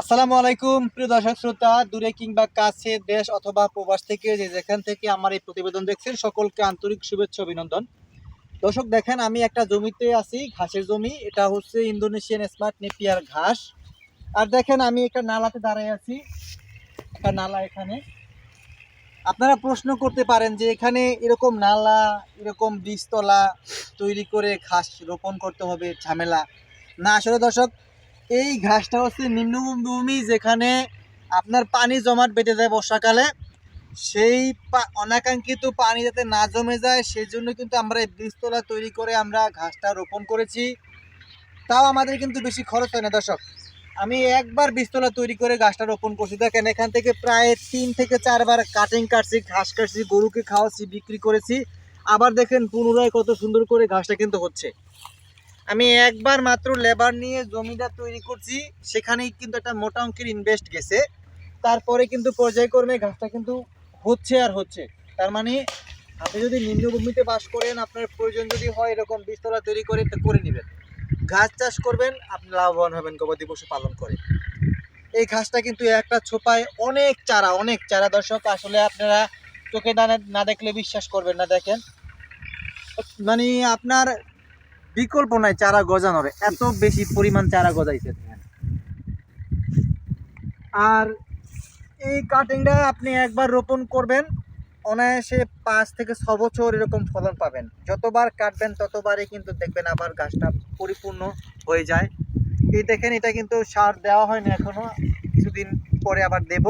আসসালামু আলাইকুম, প্রিয় দর্শক শ্রোতা, দূরে কিংবা কাছে, দেশ অথবা প্রবাস থেকে যে যেখান থেকে আমার এই প্রতিবেদন দেখছেন, সকলকে আন্তরিক শুভেচ্ছা, অভিনন্দন। দর্শক, দেখেন, আমি একটা জমিতে আছি, ঘাসের জমি। এটা হচ্ছে ইন্দোনেশিয়ান স্মার্ট নেপিয়ার ঘাস। আর দেখেন, আমি একটা নালাতে দাঁড়ায় আছি, একটা নালা এখানে। আপনারা প্রশ্ন করতে পারেন যে এখানে এরকম নালা, এরকম বীজতলা তৈরি করে ঘাস রোপণ করতে হবে, ঝামেলা। না, আসলে দর্শক এই ঘাসটা হচ্ছে নিম্নভূমি যেখানে আপনার পানি জমাট বেঁধে যায় বর্ষাকালে। সেই অনাকাঙ্ক্ষিত পানি যাতে না জমে যায় সেই জন্য কিন্তু আমরা এই বীজতলা তৈরি করে আমরা ঘাসটা রোপণ করেছি। তাও আমাদের কিন্তু বেশি খরচ হয় না, দর্শক। আমি একবার বীজতলা তৈরি করে ঘাসটা রোপণ করছি। দেখেন, এখান থেকে প্রায় তিন থেকে চারবার কাটিং কাটছি, ঘাস কাটছি, গরুকে খাওয়াচ্ছি, বিক্রি করেছি। আবার দেখেন পুনরায় কত সুন্দর করে ঘাসটা কিন্তু হচ্ছে। আমি একবার মাত্র লেবার নিয়ে জমিটা তৈরি করছি, সেখানেই কিন্তু একটা মোটা অঙ্কের ইনভেস্ট গেছে। তারপরে কিন্তু পর্যায়ক্রমে ঘাসটা কিন্তু হচ্ছে আর হচ্ছে। তার মানে আপনি যদি নিম্নভূমিতে বাস করেন, আপনার প্রয়োজন যদি হয় এরকম বীজতলা তৈরি করে করে নেবেন। ঘাস চাষ করবেন, আপনি লাভবান হবেন, গবাদি পশু পালন করে। এই ঘাসটা কিন্তু একটা ছোপায় অনেক চারা অনেক চারা। দর্শক, আসলে আপনারা চোখে না দেখলে বিশ্বাস করবেন না, দেখেন। মানে আপনার বিকল্প নাই চারা গজানোর। এত বেশি পরিমাণ চারা গজাইছে। আর এই কাটিংটা আপনি একবার রোপণ করবেন, অনায়াসে পাঁচ থেকে ছ বছর এরকম ফলন পাবেন। যতবার কাটবেন, ততবারই কিন্তু দেখবেন আবার গাছটা পরিপূর্ণ হয়ে যায়। এই দেখেন, এটা কিন্তু সার দেওয়া হয়নি এখনও। কিছুদিন পরে আবার দেব।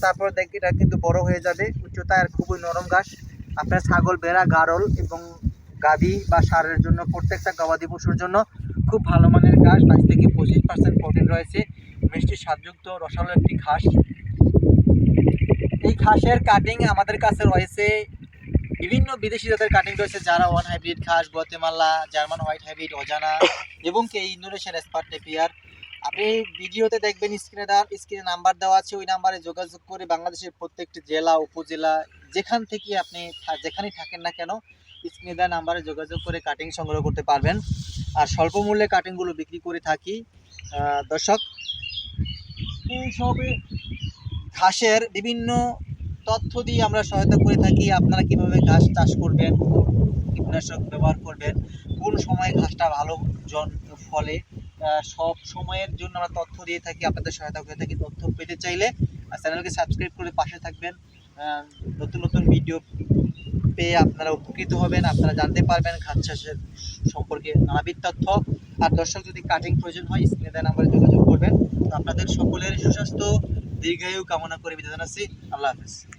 তারপর দেখ এটা কিন্তু বড় হয়ে যাবে। উচ্চতায় আর খুবই নরম ঘাস আপনার ছাগল, ভেড়া, গারল এবং গাভী বা সারের জন্য, প্রত্যেকটা গবাদি পশুর জন্য খুব ভালো মানের ঘাস। বাইশ থেকে পঁচিশ পার্সেন্ট প্রোটিন রয়েছে। মিষ্টি স্বাদযুক্ত, রসালো একটি ঘাস। এই ঘাসের কাটিং আমাদের কাছে রয়েছে। বিভিন্ন বিদেশি জাতের কাটিং রয়েছে। যারা ওয়ান হাইব্রিড ঘাস, গুয়াতেমালা, জার্মান হোয়াইট হাইব্রিড অজানা, এবং কি ইন্দোনেশিয়ান স্পার্ট টেপিয়ার আপনি ভিডিওতে দেখবেন স্ক্রিনে দেওয়া স্ক্রিনে নাম্বার দেওয়া আছে। ওই নাম্বারে যোগাযোগ করে বাংলাদেশের প্রত্যেকটি জেলা, উপজেলা, যেখান থেকে আপনি যেখানেই থাকেন না কেন দেওয়া নাম্বারে যোগাযোগ করে কাটিং সংগ্রহ করতে পারবেন। আর স্বল্প মূল্যে কাটিংগুলো বিক্রি করে থাকি। দর্শক, এই সবে ঘাসের বিভিন্ন তথ্য দিয়ে আমরা সহায়তা করে থাকি। আপনারা কীভাবে ঘাস চাষ করবেন, কীটনাশক ব্যবহার করবেন, কোন সময় ঘাসটা ভালো জন, ফলে সব সময়ের জন্য আমরা তথ্য দিয়ে থাকি, আপনাদের সহায়তা করে থাকি। তথ্য পেতে চাইলে চ্যানেলকে সাবস্ক্রাইব করে পাশে থাকবেন। নতুন নতুন ভিডিও পেয়ে আপনারা উপকৃত হবেন, আপনারা জানতে পারবেন ঘাস চাষের সম্পর্কে নানাবিধ তথ্য। আর দর্শক, যদি কাটিং প্রয়োজন হয় স্ক্রিনে দেওয়া নাম্বারে যোগাযোগ করবেন। তো আপনাদের সকলের সুস্বাস্থ্য, দীর্ঘায়ু কামনা করে বিদায় জানাচ্ছি। আল্লাহ হাফেজ।